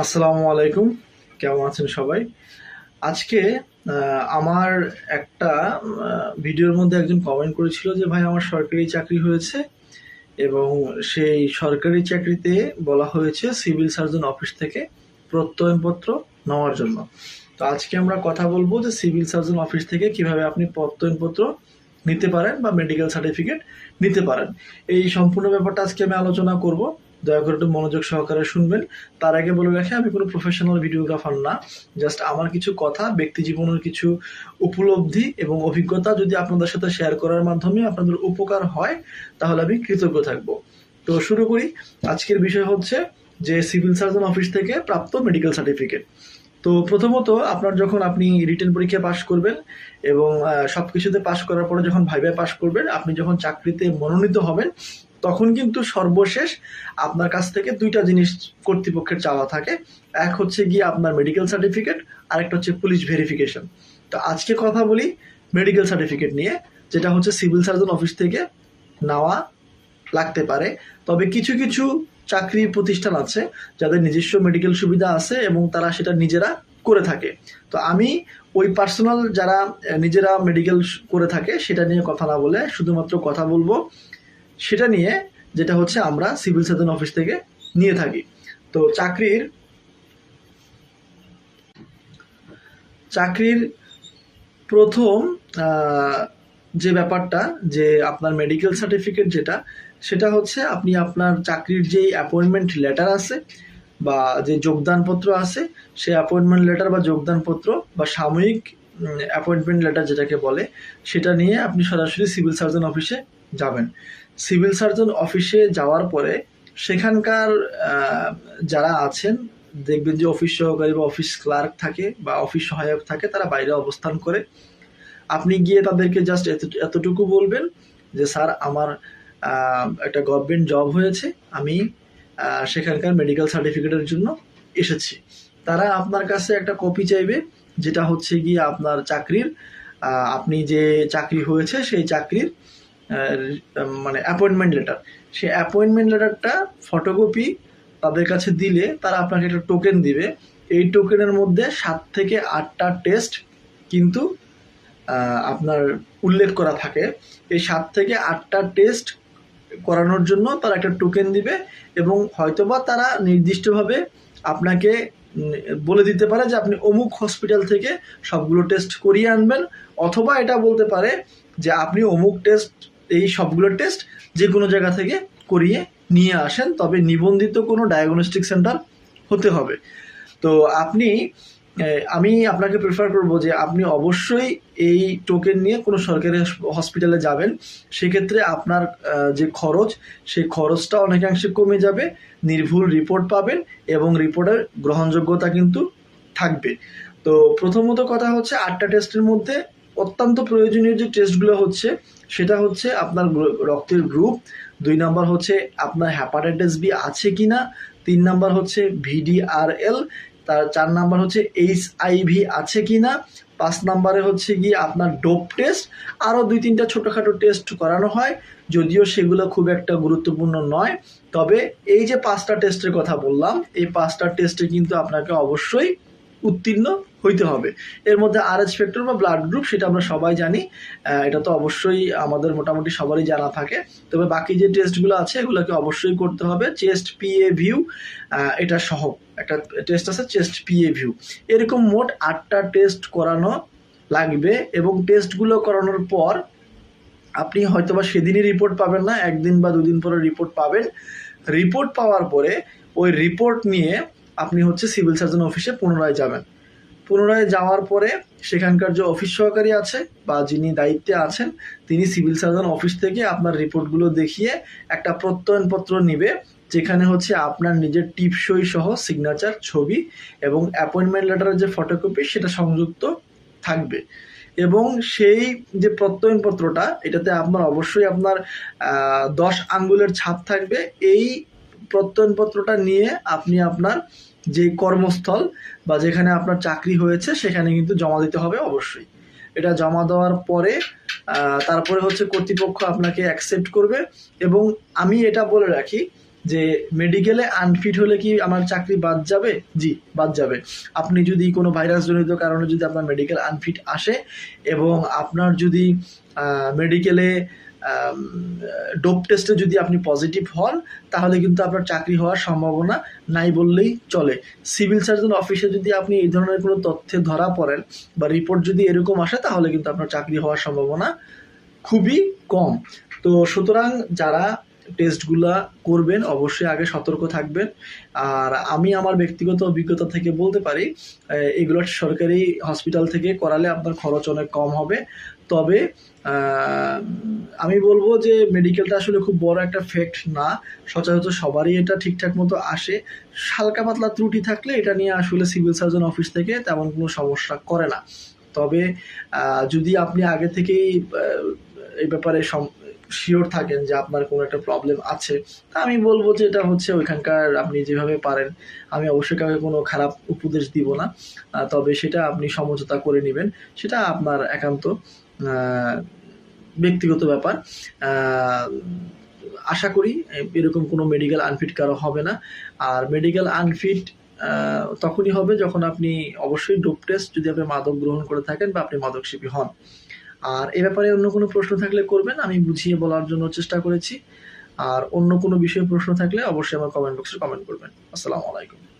আসসালামু আলাইকুম। কেমন আছেন সবাই? আজকে আমার একটা ভিডিওর মধ্যে একজন কমেন্ট করেছিল যে, ভাই, আমার সরকারি চাকরি হয়েছে এবং সেই সরকারি চাকরিতে বলা হয়েছে সিভিল সার্জন অফিস থেকে প্রত্যয়নপত্র নেওয়ার জন্য। তো আজকে আমরা কথা বলব যে, সিভিল সার্জন অফিস থেকে কীভাবে আপনি প্রত্যয়নপত্র নিতে পারেন বা মেডিকেল সার্টিফিকেট নিতে পারেন। এই সম্পূর্ণ ব্যাপারটা আজকে আমি আলোচনা করব। দয়া করে একটু মনোযোগ সহকারে শুনবেন। তার আগে বলে রাখি, আমি কোনো প্রফেশনাল ভিডিওগ্রাফার না। জাস্ট আমার কিছু কথা, ব্যক্তি জীবনের কিছু উপলব্ধি এবং অভিজ্ঞতা যদি আপনাদের সাথে শেয়ার করার মাধ্যমে আপনাদের উপকার হয়, তাহলে আমি কৃতজ্ঞ থাকব। তো শুরু করি। আজকের বিষয় হচ্ছে যে সিভিল সার্জন অফিস থেকে প্রাপ্ত মেডিকেল সার্টিফিকেট তো প্রথমত আপনার যখন আপনি রিটেন পরীক্ষা পাশ করবেন এবং সব কিছুতে পাশ করার পরে যখন ভাইবে পাশ করবেন, আপনি যখন চাকরিতে মনোনীত হবেন তখন কিন্তু সর্বশেষ আপনার কাছ থেকে দুইটা জিনিস কর্তৃপক্ষের চাওয়া থাকে। এক হচ্ছে গিয়ে আপনার মেডিকেল সার্টিফিকেট আরেকটা হচ্ছে পুলিশ ভেরিফিকেশন তো আজকে কথা বলি মেডিকেল সার্টিফিকেট নিয়ে, যেটা হচ্ছে সিভিল সার্জন অফিস থেকে নেওয়া লাগতে পারে। তবে কিছু কিছু চাকরি প্রতিষ্ঠান আছে যাদের নিজস্ব মেডিকেল সুবিধা আছে এবং তারা সেটা নিজেরা করে থাকে। তো আমি ওই পার্সোনাল যারা নিজেরা মেডিকেল করে থাকে, সেটা নিয়ে কথা না বলে শুধুমাত্র কথা বলব। সেটা নিয়ে যেটা হচ্ছে আমরা সিভিল সার্জন অফিস থেকে নিয়ে থাকি। তো চাকরির চাকরির প্রথম যে ব্যাপারটা যে আপনার মেডিকেল সার্টিফিকেট যেটা, সেটা হচ্ছে আপনি আপনার চাকরির যে অ্যাপয়েন্টমেন্ট লেটার আছে বা যে যোগদানপত্র আছে, সেই অ্যাপয়েন্টমেন্ট লেটার বা যোগদানপত্র বা সাময়িক অ্যাপয়েন্টমেন্ট লেটার যেটাকে বলে, সেটা নিয়ে আপনি সরাসরি সিভিল সার্জন অফিসে যাবেন। সিভিল সার্জন অফিসে যাওয়ার পরে সেখানকার যারা আছেন, দেখবেন যে অফিস সহকারী বা অফিস ক্লার্ক থাকে বা অফিস সহায়ক থাকে, তারা বাইরে অবস্থান করে। আপনি গিয়ে তাদেরকে জাস্ট এতটুকু বলবেন যে, স্যার, আমার একটা গভর্নমেন্ট জব হয়েছে। আমি সেখানকার মেডিকেল সার্টিফিকেটের জন্য এসেছি। তারা আপনার কাছে একটা কপি চাইবে, যেটা হচ্ছে গিয়ে আপনার চাকরির আপনি যে চাকরি হয়েছে, সেই চাকরির মানে অ্যাপয়েন্টমেন্ট লেটার সেই অ্যাপয়েন্টমেন্ট লেটারটা ফটোকপি তাদের কাছে দিলে তারা আপনাকে একটা টোকেন দিবে। এই টোকেনের মধ্যে সাত থেকে আটটা টেস্ট কিন্তু আপনার উল্লেখ করা থাকে। এই সাত থেকে আটটা টেস্ট করানোর জন্য তারা একটা টোকেন দিবে এবং হয়তোবা তারা নির্দিষ্টভাবে আপনাকে বলে দিতে পারে যে আপনি অমুক হসপিটাল থেকে সবগুলো টেস্ট করিয়ে আনবেন। অথবা এটা বলতে পারে যে আপনি অমুক টেস্ট এই সবগুলো টেস্ট যে কোনো জায়গা থেকে করিয়ে নিয়ে আসেন, তবে নিবন্ধিত কোনো ডায়াগনস্টিক সেন্টার হতে হবে। তো আপনি আমি আপনাকে প্রেফার করব যে আপনি অবশ্যই এই টোকেন নিয়ে কোনো সরকারি হসপিটালে যাবেন। সেক্ষেত্রে আপনার যে খরচ, সেই খরচটা অনেকাংশে কমে যাবে, নির্ভুল রিপোর্ট পাবেন এবং রিপোর্টের গ্রহণযোগ্যতা কিন্তু থাকবে। তো প্রথমত কথা হচ্ছে আটটা টেস্টের মধ্যে অত্যন্ত প্রয়োজনীয় যে টেস্টগুলো হচ্ছে, সেটা হচ্ছে আপনার রক্তের গ্রুপ দুই নাম্বার হচ্ছে আপনার হ্যাপাটাইটিস বি আছে কি না তিন নাম্বার হচ্ছে ভিডিআরএল তার চার নাম্বার হচ্ছে এইচ আইভি আছে কি না পাঁচ নাম্বারে হচ্ছে গিয়ে আপনার ডোপ টেস্ট আরও দুই তিনটা ছোটোখাটো টেস্ট করানো হয়, যদিও সেগুলো খুব একটা গুরুত্বপূর্ণ নয়। তবে এই যে পাঁচটা টেস্টের কথা বললাম, এই পাঁচটা টেস্টে কিন্তু আপনাকে অবশ্যই উত্তীর্ণ হইতে হবে। এর মধ্যে আর এস ফ্যাক্টর বা ব্লাড গ্রুপ সেটা আমরা সবাই জানি। এটা তো অবশ্যই আমাদের মোটামুটি সবারই জানা থাকে। তবে বাকি যে টেস্টগুলো আছে, এগুলোকে অবশ্যই করতে হবে। চেস্ট পিএ ভিউ এটা সহ। একটা টেস্ট আছে চেস্ট পিএ ভিউ এরকম মোট আটটা টেস্ট করানো লাগবে এবং টেস্টগুলো করানোর পর আপনি হয়তো বা সেদিনই রিপোর্ট পাবেন না, একদিন বা দুদিন পরে রিপোর্ট পাবেন। রিপোর্ট পাওয়ার পরে ওই রিপোর্ট নিয়ে আপনি হচ্ছে সিভিল সার্জন অফিসে পুনরায় যাবেন। পুনরায় যাওয়ার পরে সেখানকার যে অফিস সহকারী আছে বা যিনি দায়িত্বে আছেন, তিনি সিভিল সার্জন অফিস থেকে আপনার রিপোর্টগুলো দেখিয়ে একটা প্রত্যয়নপত্র নিবে, যেখানে হচ্ছে আপনার নিজের টিপসই সহ সিগনেচার ছবি এবং অ্যাপয়েন্টমেন্ট লেটারের যে ফটোকপি সেটা সংযুক্ত থাকবে। এবং সেই যে প্রত্যয়নপত্রটা, এটাতে আপনার অবশ্যই আপনার দশ আঙ্গুলের ছাপ থাকবে। এই প্রত্যয়নপত্রটা নিয়ে আপনি আপনার যে কর্মস্থল বা যেখানে আপনার চাকরি হয়েছে, সেখানে কিন্তু জমা দিতে হবে অবশ্যই। এটা জমা দেওয়ার পরে তারপরে হচ্ছে কর্তৃপক্ষ আপনাকে অ্যাকসেপ্ট করবে এবং আমি এটা বলে রাখি যে মেডিকেলে আনফিট হলে কি আমার চাকরি বাদ যাবে? জি, বাদ যাবে। আপনি যদি কোনো ভাইরাস জনিত কারণে যদি আপনার মেডিকেল আনফিট আসে এবং আপনার যদি মেডিকেলে ডোপ টেস্টে যদি আপনি পজিটিভ হন, তাহলে কিন্তু আপনার চাকরি হওয়ার সম্ভাবনা নাই বললেই চলে। সিভিল সার্জন অফিসে যদি আপনি এই ধরনের কোনো তথ্যে ধরা পড়েন বা রিপোর্ট যদি এরকম আসে, তাহলে কিন্তু আপনার চাকরি হওয়ার সম্ভাবনা খুবই কম। তো সুতরাং যারা টেস্টগুলা করবেন, অবশ্যই আগে সতর্ক থাকবেন। আর আমি আমার ব্যক্তিগত অভিজ্ঞতা থেকে বলতে পারি এগুলো সরকারি হসপিটাল থেকে করালে আপনার খরচ অনেক কম হবে। তবে আমি বলব যে মেডিকেলটা আসলে খুব বড় একটা ফ্যাক্ট না। সচরাচর সবারই এটা ঠিকঠাক মতো আসে। হালকা পাতলা ত্রুটি থাকলে এটা নিয়ে আসলে সিভিল সার্জন অফিস থেকে তেমন কোনো সমস্যা করে না। তবে যদি আপনি আগে থেকেই এই ব্যাপারে শিওর থাকেন যে আপনার কোনো একটা প্রবলেম আছে, তা আমি বলব যে এটা হচ্ছে ওইখানকার আপনি যেভাবে পারেন। আমি অবশ্যই কাউকে কোনো খারাপ উপদেশ দিব না তবে সেটা আপনি সমঝোতা করে নেবেন। সেটা আপনার একান্ত ব্যক্তিগত ব্যাপার। আশা করি এরকম কোনো মেডিকেল আনফিট কারও হবে না। আর মেডিকেল আনফিট তখনই হবে যখন আপনি অবশ্যই ডোপ টেস্ট যদি আপনি মাদক গ্রহণ করে থাকেন বা আপনি মাদক শিল্পী হন। আর এ ব্যাপারে অন্য কোনো প্রশ্ন থাকলে করবেন, আমি বুঝিয়ে বলার জন্য চেষ্টা করেছি। আর অন্য কোনো বিষয়ে প্রশ্ন থাকলে অবশ্যই আমার কমেন্ট বক্সে কমেন্ট করবেন। আসসালামু আলাইকুম।